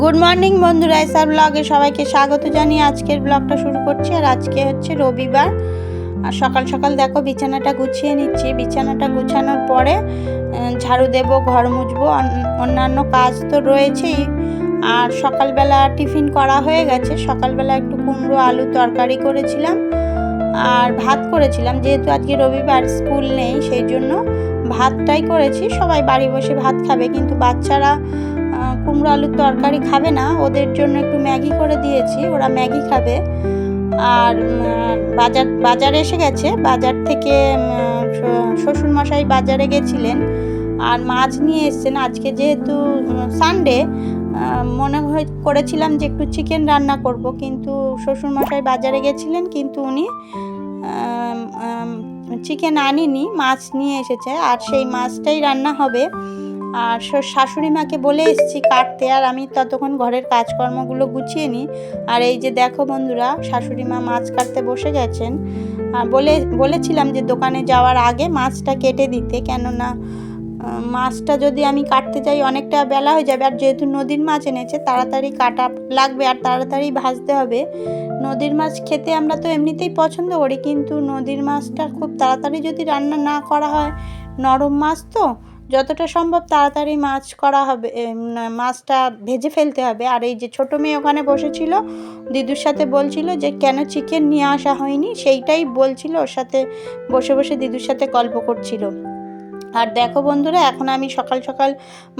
Good morning বন্ধুরা, SR ব্লগে সবাইকে স্বাগত জানিয়ে আজকের ব্লগটা শুরু করছি। আর আজকে হচ্ছে রবিবার। আর সকাল সকাল দেখো বিছানাটা গুছিয়ে নিচ্ছি। বিছানাটা গুছানোর পরে ঝাড়ু দেব, ঘর মুছবো, অন- অন্যান্য কাজ তো রয়েছেই। আর সকালবেলা টিফিন করা হয়ে গেছে। সকালবেলা একটু কুমড়ো, আলু তরকারি করেছিলাম। আর ভাত করেছিলাম। যেহেতু আজকে রবিবার, স্কুল নেই, সেই জন্য ভাতটাই করেছি। সবাই বাড়ি বসে ভাত খাবে, কিন্তু বাচ্চারা কুমড়ো আলুর তরকারি খাবে না। ওদের জন্য একটু ম্যাগি করে দিয়েছি। ওরা ম্যাগি খাবে। আর বাজার, বাজারে এসে গেছে। বাজার থেকে শ্বশুরমশাই বাজারে গেছিলেন। আর মাছ নিয়ে এসছেন। আজকে যেহেতু সানডে মনে হয় করেছিলাম যে একটু চিকেন রান্না করব। কিন্তু শ্বশুরমশাই বাজারে গেছিলেন। কিন্তু উনি চিকেন আনিনি। মাছ নিয়ে এসেছে। আর সেই মাছটাই রান্না হবে। আর শাশুড়ি মাকে বলে এসেছি, কাটতে। আর আমি ততক্ষণ ঘরের কাজকর্মগুলো গুছিয়ে নিই। আর এই যে দেখো বন্ধুরা, শাশুড়ি মা মাছ কাটতে বসে গেছেন। আর বলে, বলেছিলাম যে দোকানে যাওয়ার আগে মাছটা কেটে দিতে, কেননা মাছটা যদি আমি কাটতে যাই অনেকটা বেলা হয়ে যাবে। আর যেহেতু নদীর মাছ এনেছে, তাড়াতাড়ি কাটা লাগবে আর তাড়াতাড়ি ভাজতে হবে। নদীর মাছ খেতে আমরা তো এমনিতেই পছন্দ করি, কিন্তু নদীর মাছটা খুব তাড়াতাড়ি যদি রান্না না করা হয়, নরম মাছ তো যতটা সম্ভব তাড়াতাড়ি মাছ করা হবে মাছটা ভেজে ফেলতে হবে। আর এই যে ছোটো মেয়ে ওখানে বসেছিল, দিদুর সাথে বলছিল যে, কেন চিকেন নিয়ে আসা হয়নি? সেইটাই বলছিল, ওর সাথে বসে বসে দিদুর সাথে গল্প করছিল। আর দেখো বন্ধুরা, এখন আমি সকাল সকাল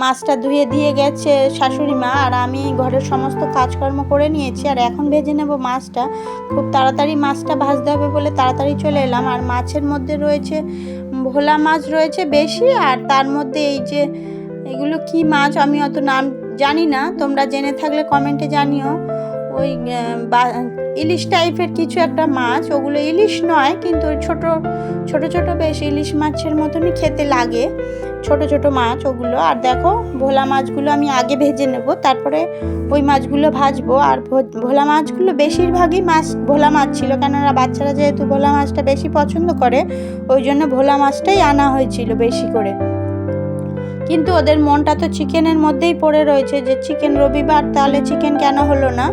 মাছটা ধুয়ে দিয়ে গেছে শাশুড়ি মা, আর আমি ঘরের সমস্ত কাজকর্ম করে নিয়েছি, আর এখন ভেজে নেব মাছটা। খুব তাড়াতাড়ি মাছটা ভাজতে হবে বলে তাড়াতাড়ি চলে এলাম, আর মাছের মধ্যে রয়েছে ভোলা মাছ রয়েছে বেশি, আর তার মধ্যে এই যে এগুলো কি মাছ আমি অত নাম জানি না, তোমরা জেনে থাকলে কমেন্টে জানিও। ওই ইলিশ টাইপের কিছু একটা মাছ, ওগুলো ইলিশ নয়, কিন্তু ছোট ছোট ছোট বেশ ইলিশ মাছের মতনই খেতে লাগে। ছোট ছোট মাছ ওগুলো। আর দেখো, ভোলা মাছগুলো আমি আগে ভেজে নেব, তারপরে ওই মাছগুলো ভাজবো। আর ভোলা মাছগুলো বেশিরভাগই মাছ, ভোলা মাছ ছিল, কেননা বাচ্চারা যেহেতু ভোলা মাছটা বেশি পছন্দ করে, ওই জন্য ভোলা মাছটাই আনা হয়েছিল বেশি করে। কিন্তু ওদের মনটা তো চিকেনের মধ্যেই পড়ে রয়েছে, যে চিকেন রবিবার, তাহলে চিকেন কেন হলো না?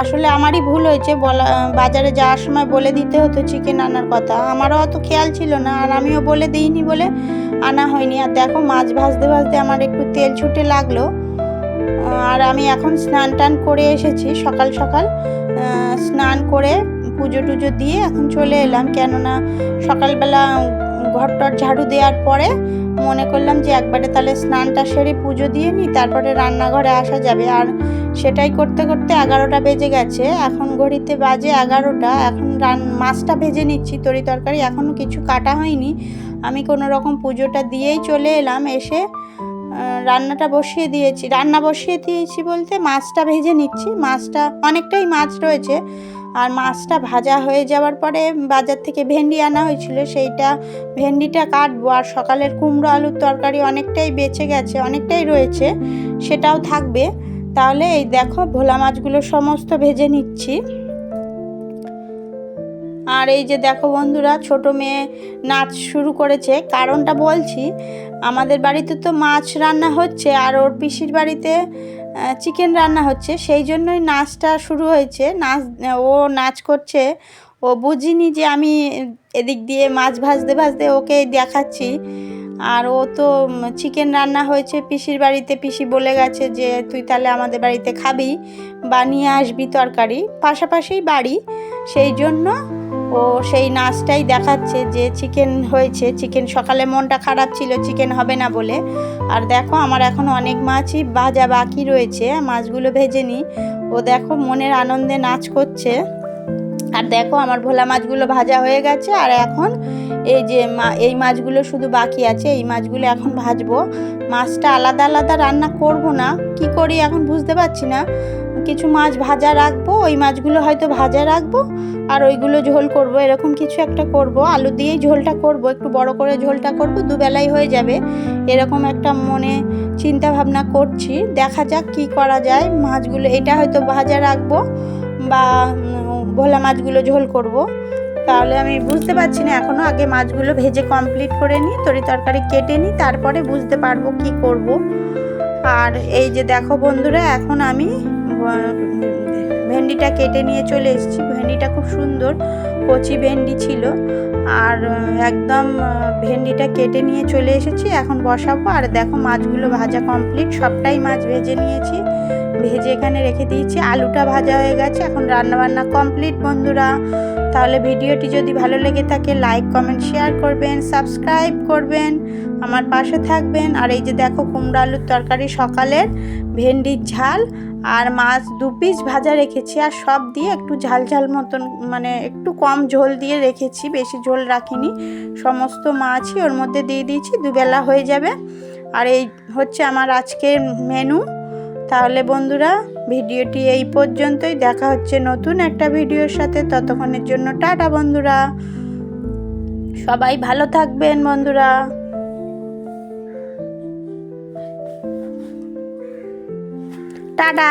আসলে আমারই ভুল হয়েছে, বলা, বাজারে যাওয়ার সময় বলে দিতে হতো চিকেন আনার কথা। আমারও অত খেয়াল ছিল না, আর আমিও বলে দিইনি বলে আনা হয়নি। আর দেখো, মাছ ভাজতে ভাজতে আমার একটু তেল ছুটে লাগল। আর আমি এখন স্নান টান করে এসেছি সকাল সকাল। স্নান করে পুজো টুজো দিয়ে এখন চলে এলাম। কেননা সকালবেলা ঘরটর ঝাড়ু দেওয়ার পরে মনে করলাম যে একবারে তাহলে স্নানটা সেরে পুজো দিয়ে নিই, তারপরে রান্নাঘরে আসা যাবে। আর সেটাই করতে করতে এগারোটা বেজে গেছে। এখন ঘড়িতে বাজে এগারোটা। এখন রান, মাছটা ভেজে নিচ্ছি, তরি তরকারি। এখনও কিছু কাটা হয়নি। আমি কোনো রকম পুজোটা দিয়েই চলে এলাম। এসে রান্নাটা বসিয়ে দিয়েছি। রান্না বসিয়ে দিয়েছি বলতে মাছটা ভেজে নিচ্ছি। মাছটা, অনেকটাই মাছ রয়েছে। আর মাছটা ভাজা হয়ে যাওয়ার পরে বাজার থেকে ভেন্ডি আনা হয়েছিল। সেইটা, ভেন্ডিটা কাটবো। আর সকালের কুমড়ো আলুর তরকারি অনেকটাই বেঁচে গেছে, অনেকটাই রয়েছে। সেটাও থাকবে। তাহলে এই দেখো ভোলা মাছগুলো সমস্ত ভেজে নিচ্ছি। আর এই যে দেখো বন্ধুরা, ছোট মেয়ে নাচ শুরু করেছে। কারণটা বলছি, আমাদের বাড়িতে তো মাছ রান্না হচ্ছে আর ওর পিসির বাড়িতে চিকেন রান্না হচ্ছে। সেই জন্যই নাচটা শুরু হয়েছে। নাচ, ও নাচ করছে। ও বুঝিনি যে আমি এদিক দিয়ে মাছ ভাজতে ভাজতে ওকে দেখাচ্ছি। আর ও তো চিকেন রান্না হয়েছে, পিসির বাড়িতে পিসি বলে গেছে যে, তুই তাহলে আমাদের বাড়িতে খাবি বা নিয়ে আসবি তরকারি। পাশাপাশি বাড়ি, সেই জন্য ও সেই নাচটাই দেখাচ্ছে যে চিকেন হয়েছে চিকেন সকালে মনটা খারাপ ছিল চিকেন হবে না বলে। আর দেখো, আমার এখন অনেক মাছই ভাজা বাকি রয়েছে, মাছগুলো ভেজে নিই। ও দেখো, মনের আনন্দে নাচ করছে। আর দেখো, আমার ভোলা মাছগুলো ভাজা হয়ে গেছে, আর এখন এই যে মা, এই মাছগুলো শুধু বাকি আছে, এই মাছগুলো এখন ভাজবো। মাছটা আলাদা আলাদা রান্না করব না, কি করি এখন বুঝতে পারছি না। কিছু মাছ ভাজা রাখব, ওই মাছগুলো হয়তো ভাজা রাখব, আর ওইগুলো ঝোল করব, এরকম কিছু একটা করব। আলু দিয়েই ঝোলটা করব, একটু বড় করে ঝোলটা করব, দুবেলাই হয়ে যাবে। এরকম একটা মনে চিন্তা ভাবনা করছি। দেখা যাক কি করা যায়। মাছগুলো, এটা হয়তো ভাজা রাখব বা ভোলা মাছগুলো ঝোল করব। তাহলে আমি বুঝতে পারছি না এখনও আগে মাছগুলো ভেজে কমপ্লিট করে নিই, তরি তরকারি কেটে নিই, তারপরে বুঝতে পারব কি করব। আর এই যে দেখো বন্ধুরা, এখন আমি ভেন্ডিটা কেটে নিয়ে চলে এসেছি। ভেন্ডিটা খুব সুন্দর, কচি ভেন্ডি ছিল। আর একদম ভেন্ডিটা কেটে নিয়ে চলে এসেছি, এখন বসাবো। আর দেখো মাছগুলো ভাজা কমপ্লিট সবটাই মাছ ভেজে নিয়েছি। ভেজে এখানে রেখে দিয়েছি। আলুটা ভাজা হয়ে গেছে, এখন রান্নাবান্না কমপ্লিট বন্ধুরা। তাহলে ভিডিওটি যদি ভালো লেগে থাকে লাইক কমেন্ট শেয়ার করবেন সাবস্ক্রাইব করবেন, আমার পাশে থাকবেন। আর এই যে দেখো কুমড়ো আলুর তরকারি সকালের ভেন্ডির ঝাল আর মাছ দু পিস ভাজা রেখেছি আর সব দিয়ে একটু ঝাল ঝাল মতন মানে একটু কম ঝোল দিয়ে রেখেছি, বেশি ঝোল রাখিনি। সমস্ত মাছই ওর মধ্যে দিয়ে দিয়েছি, দুবেলা হয়ে যাবে। আর এই হচ্ছে আমার আজকের মেনু তাহলে বন্ধুরা ভিডিওটি এই পর্যন্তই। দেখা হচ্ছে নতুন একটা ভিডিওর সাথে। ততক্ষণের জন্য টাটা বন্ধুরা। সবাই ভালো থাকবেন বন্ধুরা। টাটা।